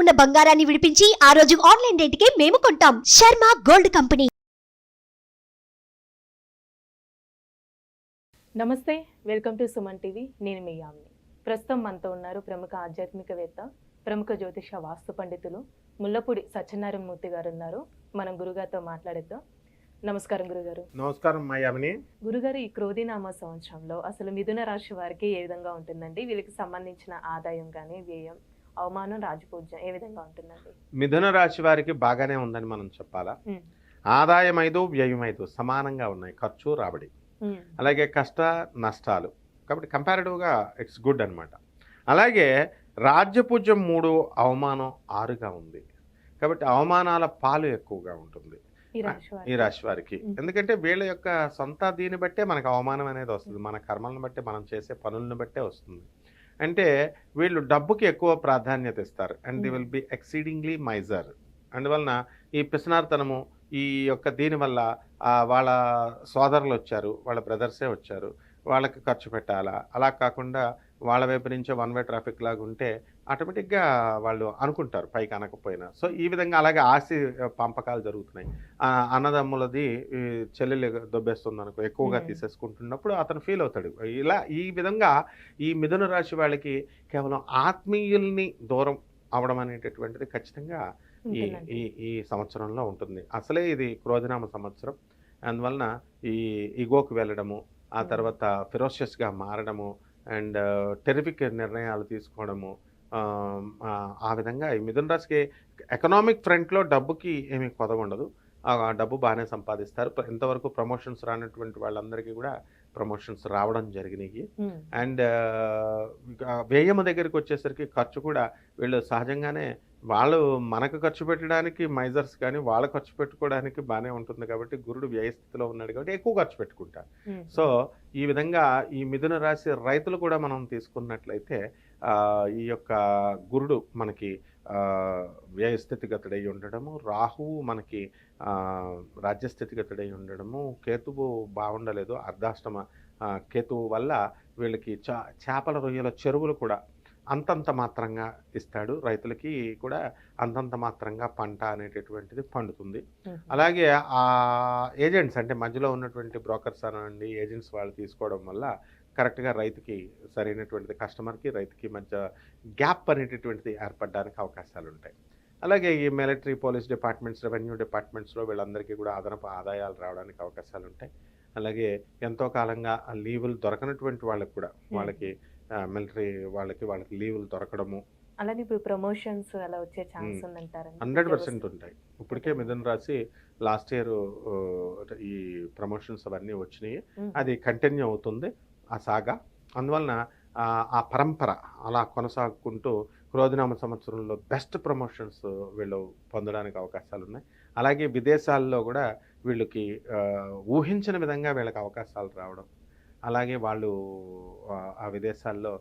ఉన్న బంగారాన్ని విడిపించి ఆ రోజు ఆన్లైన్ రేటుకే మేము కొంటాం. Sharma gold company. నమస్తే వెల్కమ్ టు సుమన్ టీవీ. నేను మీ యామిని. ప్రస్తుతం మనతో ఉన్నారు ప్రముఖ ఆధ్యాత్మికవేత్త ప్రముఖ జ్యోతిష వాస్తు పండితులు ముల్లపూడి సత్యనారాయణ మూర్తి గారు ఉన్నారు. మనం గురుగారితో మాట్లాడేద్దాం. నమస్కారం గురుగారు. నమస్కారం మా యామిని. గురుగారు ఈ క్రోధినామ సంవత్సరంలో అసలు మిథున రాశి వారికి ఏ విధంగా ఉంటుందండి? వీళ్ళకి సంబంధించిన ఆదాయం కానీ వ్యయం అవమానం రాజపూజ్యం ఏ విధంగా ఉంటుందండి? మిథున రాశి వారికి బాగానే ఉందని మనం చెప్పాలా. ఆదాయం ఐదు వ్యయం ఐదు సమానంగా ఉన్నాయి. ఖర్చు రాబడి. అలాగే కష్ట నష్టాలు. కాబట్టి కంపారిటివ్గా ఇట్స్ గుడ్ అన్నమాట. అలాగే రాజ్యపూజ్యం మూడు అవమానం ఆరుగా ఉంది. కాబట్టి అవమానాల పాలు ఎక్కువగా ఉంటుంది. ఈ రాశి వారికి. ఎందుకంటే వీళ్ళ యొక్క సొంత దీన్ని బట్టే మనకు అవమానం అనేది వస్తుంది. మన కర్మలను బట్టే మనం చేసే పనులను బట్టే వస్తుంది. అంటే వీళ్ళు డబ్బుకి ఎక్కువ ప్రాధాన్యత ఇస్తారు. And the. Will be exceedingly miser అందువలన ఈ పిసనార్తనము ఈ యొక్క దీనివల్ల వాళ్ళ సోదరులు వచ్చారు వాళ్ళ బ్రదర్సే వచ్చారు వాళ్ళకి ఖర్చు పెట్టాలా? అలా కాకుండా వాళ్ళ వైపు నుంచే వన్ వే ట్రాఫిక్ లాగా ఉంటే ఆటోమేటిక్గా వాళ్ళు అనుకుంటారు పైకి అనకపోయినా సో ఈ విధంగా అలాగే ఆస్తి పంపకాలు జరుగుతున్నాయి అన్నదమ్ములది చెల్లెలు దొబ్బేస్తుంది అనుకో ఎక్కువగా. తీసేసుకుంటున్నప్పుడు అతను ఫీల్ అవుతాడు ఇలా ఈ విధంగా ఈ మిథున రాశి వాళ్ళకి కేవలం ఆత్మీయుల్ని దూరం అవడం అనేటటువంటిది ఖచ్చితంగా ఈ. ఈ ఈ సంవత్సరంలో ఉంటుంది అసలే ఇది క్రోధనామ సంవత్సరం అందువలన ఈ ఇగోకి వెళ్ళడము ఆ. తర్వాత ఫిరోషియస్గా మారడము అండ్ టెరిఫిక్ నిర్ణయాలు తీసుకోవడము ఆ, విధంగా ఈ మిథున రాశికి ఎకనామిక్ ఫ్రంట్లో డబ్బుకి ఏమీ కొదవ ఉండదు. ఆ డబ్బు బాగానే సంపాదిస్తారు. ఇంతవరకు ప్రమోషన్స్ రానటువంటి వాళ్ళందరికీ కూడా ప్రమోషన్స్ రావడం జరిగినాయి అండ్ వ్యయము దగ్గరికి వచ్చేసరికి ఖర్చు కూడా వీళ్ళు సహజంగానే వాళ్ళు మనకు ఖర్చు పెట్టడానికి మైజర్స్ కానీ వాళ్ళు ఖర్చు పెట్టుకోవడానికి బాగానే ఉంటుంది కాబట్టి గురుడు వ్యయ స్థితిలో ఉన్నాడు కాబట్టి ఎక్కువ ఖర్చు పెట్టుకుంటారు. సో ఈ విధంగా ఈ మిథున రాశి రైతులు కూడా మనం తీసుకున్నట్లయితే ఈ యొక్క గురుడు మనకి ఆ, వ్యయ స్థితిగతుడై ఉండడము రాహువు మనకి రాజ్యస్థితిగతుడై ఉండడము కేతువు బాగుండలేదు అర్ధాష్టమ కేతువు వల్ల వీళ్ళకి చా చేపల రొయ్యల చెరువులు కూడా అంతంత మాత్రంగా ఇస్తాడు. రైతులకి కూడా అంతంత మాత్రంగా పంట అనేటటువంటిది పండుతుంది. అలాగే ఆ ఏజెంట్స్ అంటే మధ్యలో ఉన్నటువంటి బ్రోకర్స్ అనండి ఏజెంట్స్ వాళ్ళు తీసుకోవడం వల్ల కరెక్ట్గా రైతుకి సరైనటువంటిది కస్టమర్కి రైతుకి మధ్య గ్యాప్ అనేటటువంటిది ఏర్పడడానికి అవకాశాలు ఉంటాయి. అలాగే ఈ మిలిటరీ పోలీస్ డిపార్ట్మెంట్స్ రెవెన్యూ డిపార్ట్మెంట్స్లో వీళ్ళందరికీ కూడా అదనపు ఆదాయాలు రావడానికి అవకాశాలు ఉంటాయి. అలాగే ఎంతో కాలంగా ఆ లీవులు దొరకనటువంటి వాళ్ళకి కూడా వాళ్ళకి మిలిటరీ వాళ్ళకి వాళ్ళకి లీవులు దొరకడము. అలానే ఇప్పుడు ప్రమోషన్స్ అలా వచ్చే ఛాన్స్ ఉమ్. ఉందంటారండి హండ్రెడ్ పర్సెంట్ ఉంటాయి. ఇప్పటికే మిథున రాశి లాస్ట్ ఇయర్ ఈ ప్రమోషన్స్ అవన్నీ వచ్చినాయి. అది కంటిన్యూ అవుతుంది ఆ సాగా. అందువలన ఆ, పరంపర అలా కొనసాగుకుంటూ క్రోధనామ సంవత్సరంలో బెస్ట్ ప్రమోషన్స్ వీళ్ళు పొందడానికి అవకాశాలు ఉన్నాయి అలాగే విదేశాల్లో కూడా వీళ్ళకి ఊహించిన విధంగా వీళ్ళకి అవకాశాలు రావడం అలాగే వాళ్ళు ఆ, విదేశాల్లో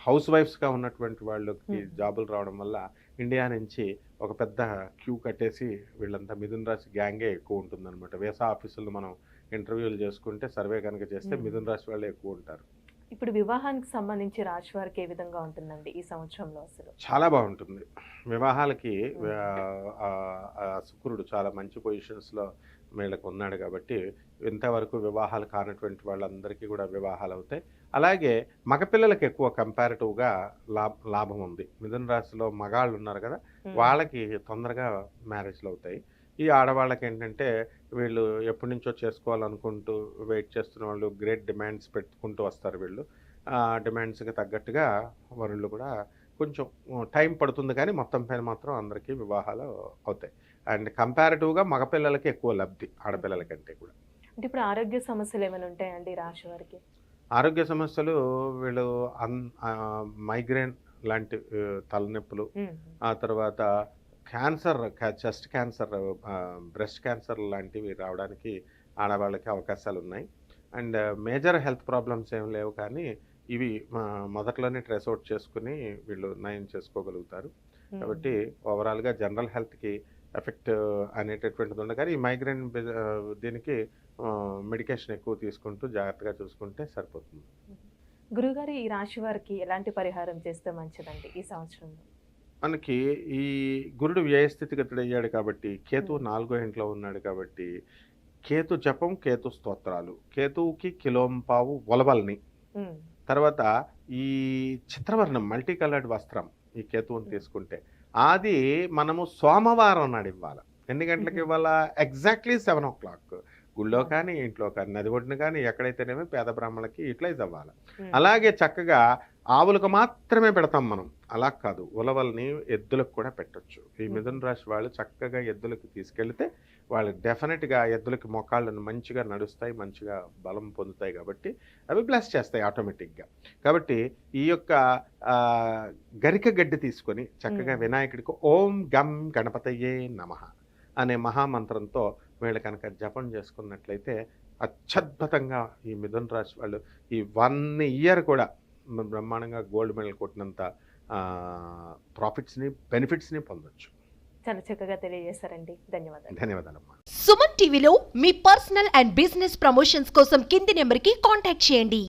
హౌస్ వైఫ్స్గా ఉన్నటువంటి వాళ్ళకి. జాబులు రావడం వల్ల ఇండియా నుంచి ఒక పెద్ద క్యూ కట్టేసి వీళ్ళంతా మిథున రాశి గ్యాంగే ఎక్కువ ఉంటుందన్నమాట. వేసా ఆఫీసులు మనం ఇంటర్వ్యూలు చేసుకుంటే సర్వే కనుక చేస్తే. మిథున రాశి వాళ్ళే ఎక్కువ ఉంటారు. ఇప్పుడు వివాహానికి సంబంధించి రాశి వారికి ఏ విధంగా ఉంటుందండి ఈ సంవత్సరంలో అసలు? చాలా బాగుంటుంది. వివాహాలకి శుక్రుడు చాలా మంచి పొజిషన్స్లో వీళ్ళకి ఉన్నాడు కాబట్టి ఇంతవరకు వివాహాలు కానటువంటి వాళ్ళందరికీ కూడా వివాహాలు అవుతాయి. అలాగే మగపిల్లలకి ఎక్కువ కంపారిటివ్గా లాభ లాభం ఉంది. మిథున రాశిలో మగాళ్ళు ఉన్నారు కదా వాళ్ళకి తొందరగా మ్యారేజ్లు అవుతాయి. ఈ ఆడవాళ్ళకి ఏంటంటే వీళ్ళు ఎప్పటి నుంచో చేసుకోవాలనుకుంటూ వెయిట్ చేస్తున్న వాళ్ళు గ్రేట్ డిమాండ్స్ పెట్టుకుంటూ వస్తారు వీళ్ళు. ఆ డిమాండ్స్కి తగ్గట్టుగా వరుళ్ళు కూడా కొంచెం టైం పడుతుంది కానీ మొత్తం పైన మాత్రం అందరికీ వివాహాలు అవుతాయి. అండ్ కంపారిటివ్గా మగపిల్లలకి ఎక్కువ లబ్ధి ఆడపిల్లల కంటే కూడా. అంటే ఇప్పుడు ఆరోగ్య సమస్యలు ఏమైనా ఉంటాయండి రాశి వారికి? ఆరోగ్య సమస్యలు వీళ్ళు మైగ్రేన్ లాంటి తలనొప్పులు ఆ తర్వాత cancer chest cancer breast cancer లాంటివి రావడానికి ఆడవాళ్ళకి అవకాశాలు ఉన్నాయి. అండ్ మేజర్ హెల్త్ ప్రాబ్లమ్స్ ఏం లేవు కానీ ఇవి మొదట్లోనే ట్రేస్ అవుట్ చేసుకుని వీళ్ళు నయం చేసుకోగలుగుతారు. కాబట్టి ఓవరాల్గా జనరల్ హెల్త్కి ఎఫెక్ట్ అనేటటువంటిది ఉండదు. కానీ ఈ మైగ్రేన్ దీనికి మెడికేషన్ ఎక్కువ తీసుకుంటూ జాగ్రత్తగా చూసుకుంటే సరిపోతుంది. గురుగారు ఈ రాశి వారికి ఎలాంటి పరిహారం చేస్తే మంచిదండి ఈ సంవత్సరంలో? మనకి ఈ గురుడు వ్యయస్థితిగతుడు అయ్యాడు కాబట్టి కేతు. నాలుగో ఇంట్లో ఉన్నాడు కాబట్టి కేతు జపం కేతు స్తోత్రాలు. కేతువుకి కిలోంపావు ఒలవల్ని తర్వాత ఈ చిత్రవర్ణం మల్టీ కలర్డ్ వస్త్రం ఈ కేతువుని తీసుకుంటే అది మనము సోమవారం నాడు ఇవ్వాలి. ఎన్ని గంటలకు. ఇవ్వాలా? Exactly seven o'clock. గుళ్ళో కానీ ఇంట్లో కానీ నది ఒడ్డున కానీ ఎక్కడైతేనేమో పేద బ్రాహ్మణులకి యూటిలైజ్ అవ్వాలి. అలాగే చక్కగా ఆవులకు మాత్రమే పెడతాం మనం. అలా కాదు. ఉలవల్ని ఎద్దులకు కూడా పెట్టొచ్చు. ఈ మిథున రాశి వాళ్ళు చక్కగా ఎద్దులకు తీసుకెళ్తే వాళ్ళు డెఫినెట్గా ఎద్దులకి మొక్కాళ్ళను మంచిగా నడుస్తాయి మంచిగా బలం పొందుతాయి కాబట్టి అవి బ్లెస్ చేస్తాయి ఆటోమేటిక్గా. కాబట్టి ఈ యొక్క గరిక గడ్డి తీసుకొని చక్కగా. వినాయకుడికి ఓం గం గణపతయే నమః అనే మహామంత్రంతో వీళ్ళు కనుక జపం చేసుకున్నట్లయితే అత్యద్భుతంగా ఈ మిథున రాశి వాళ్ళు ఈ వన్ ఇయర్ కూడా బ్రహ్మాండంగా గోల్డ్ మెడల్ కొట్టినంత ప్రాఫిట్స్ని బెనిఫిట్స్ని పొందొచ్చు. చాలా చక్కగా తెలియజేశారండి. ధన్యవాదాలు. ధన్యవాదాలమ్మా. సుమన్ టీవీలో మీ పర్సనల్ అండ్ బిజినెస్ ప్రమోషన్స్ కోసం కింది నెంబర్కి కాంటాక్ట్ చేయండి.